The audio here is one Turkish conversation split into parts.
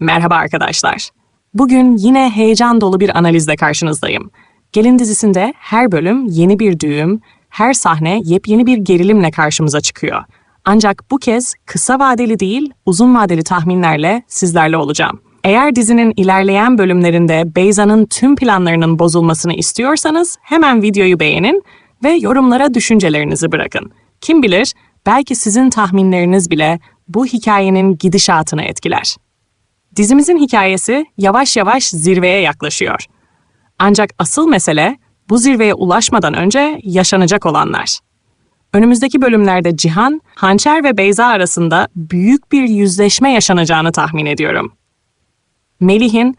Merhaba arkadaşlar. Bugün yine heyecan dolu bir analizle karşınızdayım. Gelin dizisinde her bölüm yeni bir düğüm, her sahne yepyeni bir gerilimle karşımıza çıkıyor. Ancak bu kez kısa vadeli değil, uzun vadeli tahminlerle sizlerle olacağım. Eğer dizinin ilerleyen bölümlerinde Beyza'nın tüm planlarının bozulmasını istiyorsanız hemen videoyu beğenin ve yorumlara düşüncelerinizi bırakın. Kim bilir belki sizin tahminleriniz bile bu hikayenin gidişatını etkiler. Dizimizin hikayesi yavaş yavaş zirveye yaklaşıyor. Ancak asıl mesele bu zirveye ulaşmadan önce yaşanacak olanlar. Önümüzdeki bölümlerde Cihan, Hançer ve Beyza arasında büyük bir yüzleşme yaşanacağını tahmin ediyorum. Melih'in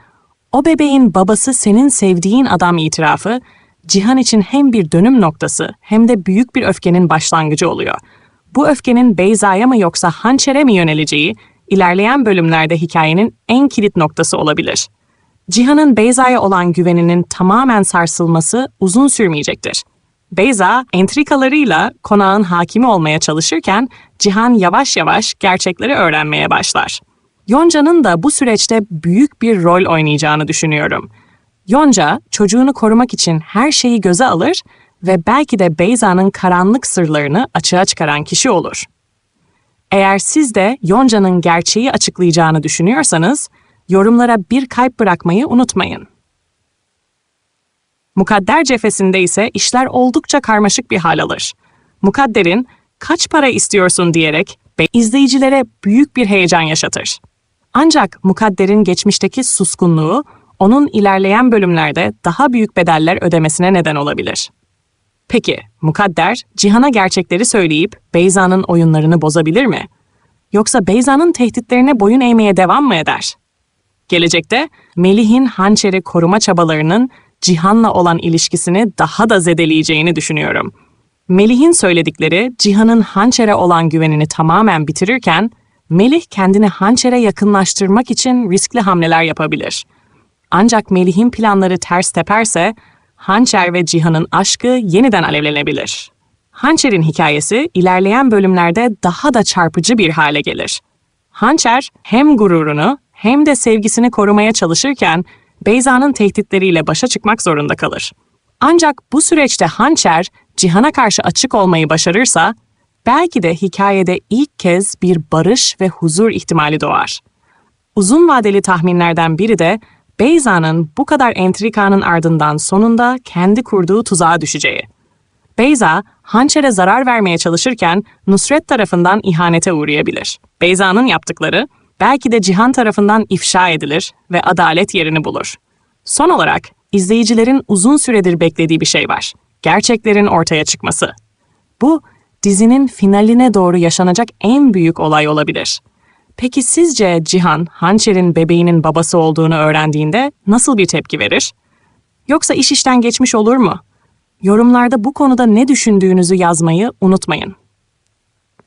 o bebeğin babası senin sevdiğin adam itirafı Cihan için hem bir dönüm noktası hem de büyük bir öfkenin başlangıcı oluyor. Bu öfkenin Beyza'ya mı yoksa Hançer'e mi yöneleceği ilerleyen bölümlerde hikayenin en kilit noktası olabilir. Cihan'ın Beyza'ya olan güveninin tamamen sarsılması uzun sürmeyecektir. Beyza, entrikalarıyla konağın hakimi olmaya çalışırken Cihan yavaş yavaş gerçekleri öğrenmeye başlar. Yonca'nın da bu süreçte büyük bir rol oynayacağını düşünüyorum. Yonca, çocuğunu korumak için her şeyi göze alır ve belki de Beyza'nın karanlık sırlarını açığa çıkaran kişi olur. Eğer siz de Yonca'nın gerçeği açıklayacağını düşünüyorsanız, yorumlara bir kalp bırakmayı unutmayın. Mukadder cephesinde ise işler oldukça karmaşık bir hal alır. Mukadder'in kaç para istiyorsun diyerek ve izleyicilere büyük bir heyecan yaşatır. Ancak Mukadder'in geçmişteki suskunluğu onun ilerleyen bölümlerde daha büyük bedeller ödemesine neden olabilir. Peki, Mukadder, Cihan'a gerçekleri söyleyip Beyza'nın oyunlarını bozabilir mi? Yoksa Beyza'nın tehditlerine boyun eğmeye devam mı eder? Gelecekte Melih'in hançeri koruma çabalarının Cihan'la olan ilişkisini daha da zedeleyeceğini düşünüyorum. Melih'in söyledikleri Cihan'ın hançere olan güvenini tamamen bitirirken, Melih kendini hançere yakınlaştırmak için riskli hamleler yapabilir. Ancak Melih'in planları ters teperse, Hançer ve Cihan'ın aşkı yeniden alevlenebilir. Hançer'in hikayesi ilerleyen bölümlerde daha da çarpıcı bir hale gelir. Hançer hem gururunu hem de sevgisini korumaya çalışırken Beyza'nın tehditleriyle başa çıkmak zorunda kalır. Ancak bu süreçte Hançer Cihan'a karşı açık olmayı başarırsa belki de hikayede ilk kez bir barış ve huzur ihtimali doğar. Uzun vadeli tahminlerden biri de Beyza'nın bu kadar entrikanın ardından sonunda kendi kurduğu tuzağa düşeceği. Beyza, hançere zarar vermeye çalışırken Nusret tarafından ihanete uğrayabilir. Beyza'nın yaptıkları belki de Cihan tarafından ifşa edilir ve adalet yerini bulur. Son olarak izleyicilerin uzun süredir beklediği bir şey var. Gerçeklerin ortaya çıkması. Bu dizinin finaline doğru yaşanacak en büyük olay olabilir. Peki sizce Cihan, Hançer'in bebeğinin babası olduğunu öğrendiğinde nasıl bir tepki verir? Yoksa iş işten geçmiş olur mu? Yorumlarda bu konuda ne düşündüğünüzü yazmayı unutmayın.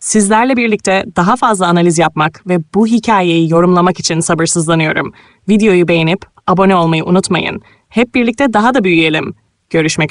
Sizlerle birlikte daha fazla analiz yapmak ve bu hikayeyi yorumlamak için sabırsızlanıyorum. Videoyu beğenip abone olmayı unutmayın. Hep birlikte daha da büyüyelim. Görüşmek üzere.